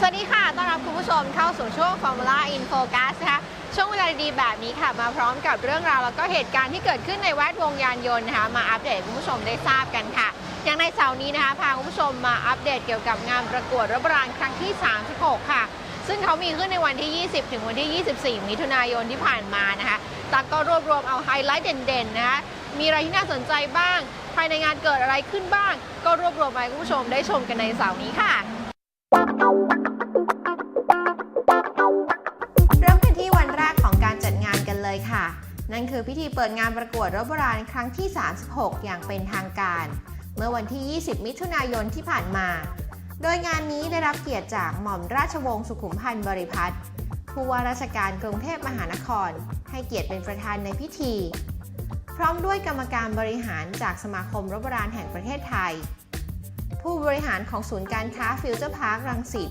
สวัสดีค่ะ ต้อนรับคุณผู้ชมเข้าสู่ช่วง Formula in Focus นะคะ ช่วงเวลาดีๆแบบนี้ค่ะ มาพร้อมกับเรื่องราว แล้วก็เหตุการณ์ที่เกิดขึ้นในแวดวงยานยนต์นะคะ มาอัปเดตคุณผู้ชมได้ทราบกันค่ะ อย่างในเสาร์นี้นะคะ พาคุณผู้ชมมาอัปเดตเกี่ยวกับงานประกวดรถบราณครั้งที่ 36 ค่ะ ซึ่งเขามีขึ้นในวันที่ 20 ถึงวันที่ 24 มิถุนายนที่ผ่านมานะคะ ตักก็รวบรวมเอาไฮไลท์เด่นๆนะคะ มีอะไรที่น่าสนใจบ้าง ภายในงานเกิดอะไรขึ้นบ้าง ก็รวบรวมมาให้คุณผู้ชมได้ชมกันในเสาร์นี้ค่ะ นั่นคือพิธีเปิดงานประกวดรถโบราณครั้งที่ 36 อย่างเป็นทางการ เมื่อวันที่ 20 มิถุนายนที่ผ่านมา โดยงานนี้ได้รับเกียรติจากหม่อมราชวงศ์สุขุมพันธ์บริพัตรผู้ว่าราชการกรุงเทพมหานคร ให้เกียรติเป็นประธานในพิธี พร้อมด้วยกรรมการบริหารจากสมาคมรถโบราณแห่งประเทศไทย ผู้บริหารของศูนย์การค้าฟิวเจอร์พาร์ครังสิต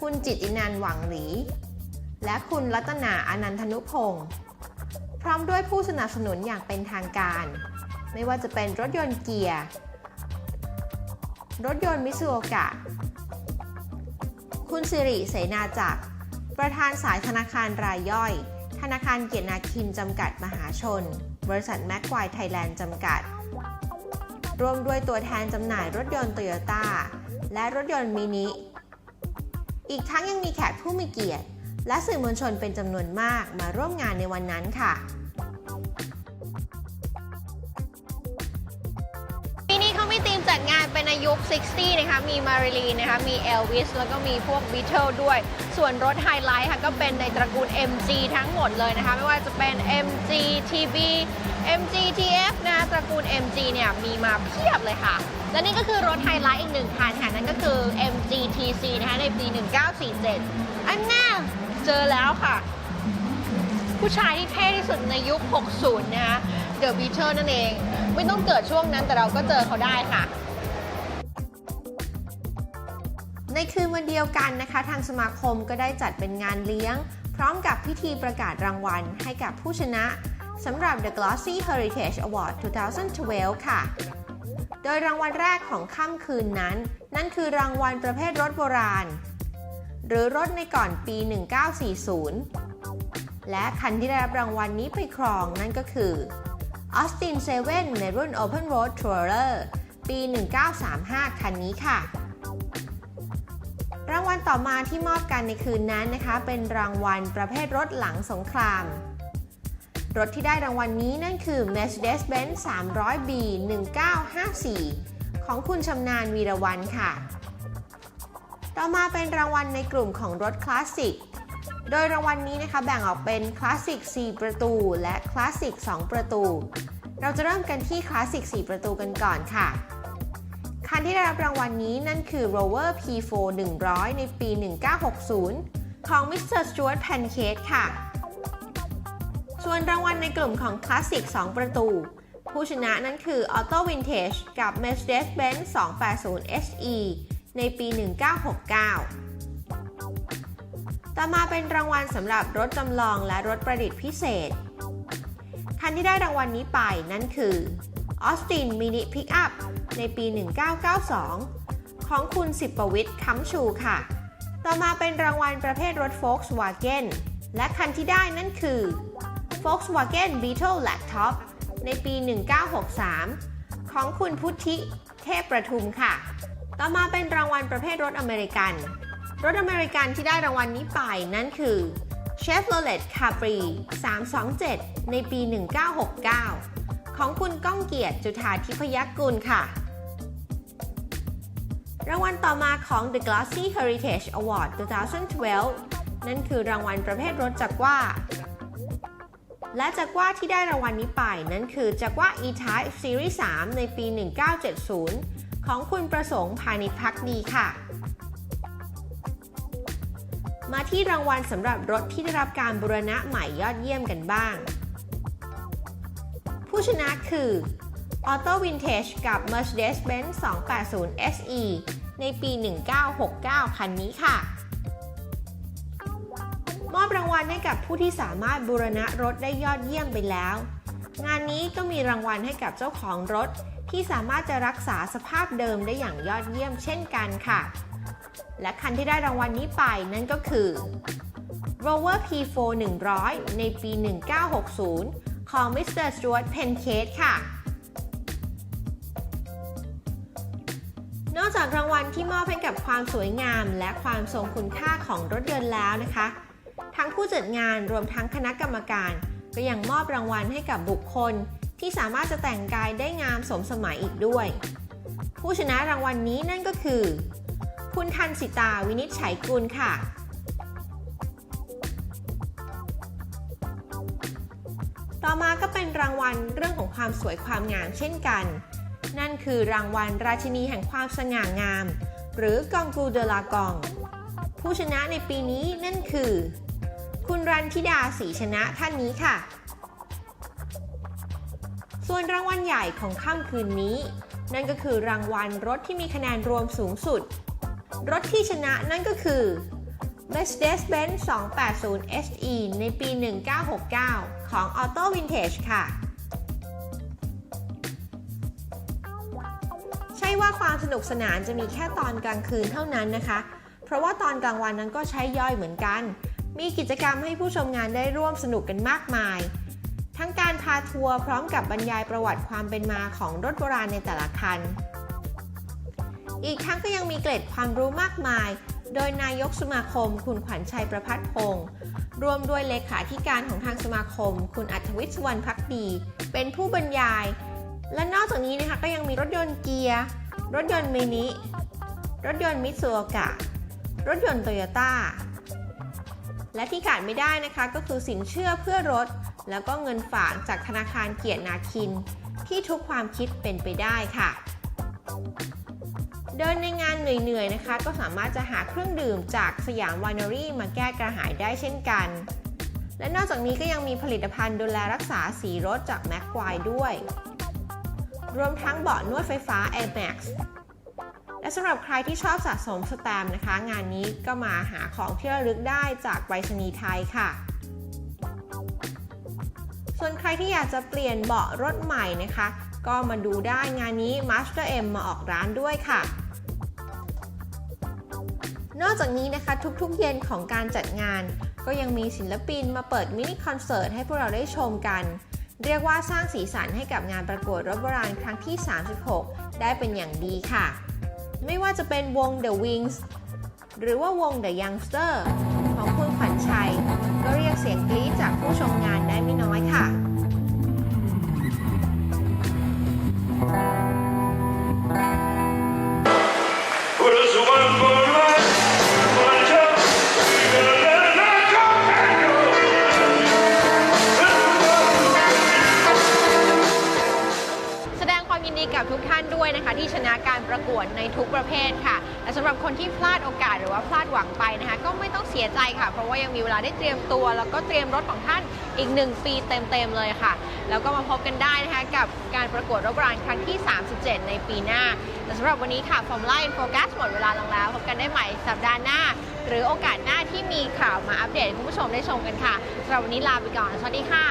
คุณจิตตินันหวังหลี และคุณรัตนาอนันทนุพงศ์ ร้อมด้วยผู้สนับสนุนอย่างเป็นทางการ ไม่ว่าจะเป็นรถยนต์เกียร์ รถยนต์มิซูโอกะ คุณสิริเสนาจักร ประธานสายธนาคารรายย่อย ธนาคารเกียรตินาคินจำกัดมหาชน บริษัทแม็กควายไทยแลนด์จำกัดรวมด้วยตัวแทนจำหน่ายรถยนต์โตโยต้า และรถยนต์มินิ อีกทั้งยังมีแขกผู้มีเกียรติและสื่อมวลชนเป็นจำนวนมากมาร่วมงานในวันนั้นค่ะ มีธีมจัดงานเป็นในยุค 60 นะคะ มีมาริลีนะคะ มีเอลวิส แล้วก็มีพวกบีเทิลด้วย ส่วนรถไฮไลท์ค่ะ ก็เป็นในตระกูล MG ทั้งหมดเลยนะคะ ไม่ว่าจะเป็น MG TB MG TF นะคะตระกูล MG เนี่ยมีมาเพียบเลยค่ะ และนี่ก็คือรถไฮไลท์อีกหนึ่งคันค่ะ นั่นก็คือ MG TC นะคะในปี 1947 อันน่าเจอแล้วค่ะ ผู้ชายที่เท่ที่สุดในยุค 60 นะคะเดอะบีเทอร์นั่นเอง ไม่ต้องเกิดช่วงนั้นแต่เราก็เจอเขาได้ค่ะ ในคืนวันเดียวกันนะคะ ทางสมาคมก็ได้จัดเป็นงานเลี้ยง พร้อมกับพิธีประกาศรางวัลให้กับผู้ชนะสำหรับ The Glossy Heritage Award 2012 ค่ะ โดยรางวัลแรกของค่ำคืนนั้น นั่นคือรางวัลประเภทรถโบราณ หรือรถในก่อนปี 1940 และคันที่ได้รับรางวัลนี้ไปครองนั่นก็คือ Austin 7ในรุ่น Open Road Tourer ปี 1935 คันนี้ค่ะ รางวัลต่อมาที่มอบกันในคืนนั้นนะคะ เป็นรางวัลประเภทรถหลังสงคราม รถที่ได้รางวัลนี้นั่นคือ Mercedes-Benz 300B 1954 ของคุณชำนาญวีรวันค่ะ ต่อมาเป็นรางวัลในกลุ่มของรถคลาสสิก โดยรางวัลนี้นะคะแบ่งออกเป็นคลาสสิก 4 ประตู และคลาสสิก 2 ประตู เราจะเริ่มกันที่คลาสสิก 4 ประตูกันก่อนค่ะ คันที่ได้รับรางวัลนี้นั่นคือ Rover P4 100 ในปี 1960 ของ Mr. Stuart Pancake ค่ะ ส่วนรางวัลในกลุ่มของคลาสสิก 2 ประตู ผู้ชนะนั่นคือ Auto Vintage กับ Mercedes-Benz 280 SE ในปี 1969 ต่อมาเป็นรางวัลสำหรับรถจำลองและรถประดิษฐ์พิเศษ คันที่ได้รางวัลนี้ไปนั่นคือ Austin Mini Pickup ในปี 1992 ของคุณสิบประวิทย์ค้ำชูค่ะ ต่อมาเป็นรางวัลประเภทรถ Volkswagen และคันที่ได้นั่นคือ Volkswagen Beetle Laptop ในปี 1963 ของคุณพุทธิ เทพประทุมค่ะ ต่อมาเป็นรางวัลประเภทรถอเมริกัน รถอเมริกันที่ได้รางวัลนี้ไปนั่นคือ Chevrolet Capri 327 ในปี 1969 ของคุณก้องเกียรติจุธาทิพยักกุลค่ะ รางวัลต่อมาของ The Glossy Heritage Award 2012 นั่นคือรางวัลประเภทรถจักรว่า และจักรว่าที่ได้รางวัลนี้ไป นั่นคือจักรว่า E-Type Series 3 ในปี 1970 ของคุณประสงค์พานิพักดีค่ะ มาที่รางวัลสำหรับรถที่ได้รับการบูรณะใหม่ยอดเยี่ยมกันบ้าง ผู้ชนะคือ Auto Vintage กับ Mercedes-Benz 280 SE ในปี 1969 คันนี้ค่ะ มอบรางวัลให้กับผู้ที่สามารถบูรณะรถได้ยอดเยี่ยมไปแล้ว งานนี้ก็มีรางวัลให้กับเจ้าของรถ ที่สามารถจะรักษาสภาพเดิมได้อย่างยอดเยี่ยมเช่นกันค่ะ และคันที่ได้รางวัลนี้ไปนั่นก็คือ Rover P4 100 ในปี 1960 ของ Mr. Stuart Pencase ค่ะ นอกจากรางวัลที่มอบให้กับความสวยงาม และความทรงคุณค่าของรถยนต์แล้วนะคะ ทั้งผู้จัดงานรวมทั้งคณะกรรมการ ก็ยังมอบรางวัลให้กับบุคคล ที่สามารถจะแต่งกายได้งามสมสมัยอีกด้วย ผู้ชนะรางวัลนนี้นั่นก็คือ คุณทันสิตาวินิจฉัยกุลค่ะ ต่อมาก็เป็นรางวัลเรื่องของความสวยความงามเช่นกัน นั่นคือรางวัลราชินีแห่งความสง่างาม หรือกองกูเดลากอง ผู้ชนะในปีนี้นั่นคือ คุณรันธิดาศรีชนะท่านนี้ค่ะ ส่วนรางวัลใหญ่ของค่ำคืนนี้นั่นก็คือรางวัลรถที่มีคะแนนรวมสูงสุด รถที่ชนะนั่นก็คือ Mercedes-Benz 280 SE ในปี 1969 ของ Auto Vintage ค่ะ ใช่ว่าความสนุกสนานจะมีแค่ตอนกลางคืนเท่านั้นนะคะ เพราะว่าตอนกลางวันนั้นก็ใช้ย่อยเหมือนกัน มีกิจกรรมให้ผู้ชมงานได้ร่วมสนุกกันมากมาย ทั้งการพาทัวร์พร้อมกับบรรยายประวัติความเป็นมาของรถโบราณในแต่ละคัน อีกทั้งก็ยังมีเกร็ดความรู้มากมาย โดยนายกสมาคม คุณขวัญชัยประพัฒพงศ์รวมด้วยเลขาธิการของทางสมาคม คุณอัธวิทย์สวรรณพักดี เป็นผู้บรรยาย และนอกจากนี้นะคะก็ยังมีรถยนต์เกียร์ รถยนต์มินิ รถยนต์มิตซูโอกะ รถยนต์โตโยต้า และที่ขาดไม่ได้นะคะก็คือสินเชื่อเพื่อรถ แล้วก็เงินฝากจากธนาคารเกียรตินาคิน ที่ทุกความคิดเป็นไปได้ค่ะ เดินในงานเหนื่อยๆนะคะ ก็สามารถจะหาเครื่องดื่มจากสยามวายนารี่มาแก้กระหายได้เช่นกัน และนอกจากนี้ก็ยังมีผลิตภัณฑ์ดูแลรักษาสีรถจากแม็กควายด้วย รวมทั้งเบาะนวดไฟฟ้า Air Max และสำหรับใครที่ชอบสะสมสแตมป์นะคะ งานนี้ก็มาหาของที่ระลึกได้จากไปรษณีย์ไทยค่ะ ส่วนใครที่อยากจะเปลี่ยนเบาะรถใหม่นะคะ ก็มาดูได้งานนี้ Master M มาออกร้านด้วยค่ะ นอกจากนี้นะคะทุกๆเย็นของการจัดงาน ก็ยังมีศิลปินมาเปิดมินิคอนเสิร์ตให้พวกเราได้ชมกัน เรียกว่าสร้างสีสันให้กับงานประกวดรถโบราณครั้งที่ 36 ได้เป็นอย่างดีค่ะ ไม่ว่าจะเป็นวง The Wings หรือว่าวง The Youngster ของคุณขวัญชัย ที่ชนะการประกวดในทุกประเภทค่ะและสำหรับคนที่พลาดโอกาสหรือว่าพลาดหวังไปนะคะ ก็ไม่ต้องเสียใจค่ะ เพราะว่ายังมีเวลาได้เตรียมตัว แล้วก็เตรียมรถของท่านอีก 1 ปีเต็มๆเลยค่ะ แล้วก็มาพบกันได้นะคะกับการประกวดรถราณครั้งที่ 37 ในปีหน้าแต่สำหรับวันนี้ค่ะฟอร์มไลน์โฟกัสหมดเวลาลงแล้วพบกันได้ใหม่สัปดาห์หน้า หรือโอกาสหน้าที่มีข่าวมาอัปเดตคุณผู้ชมได้ชมกันค่ะสำหรับวันนี้ลาไปก่อนสวัสดีค่ะ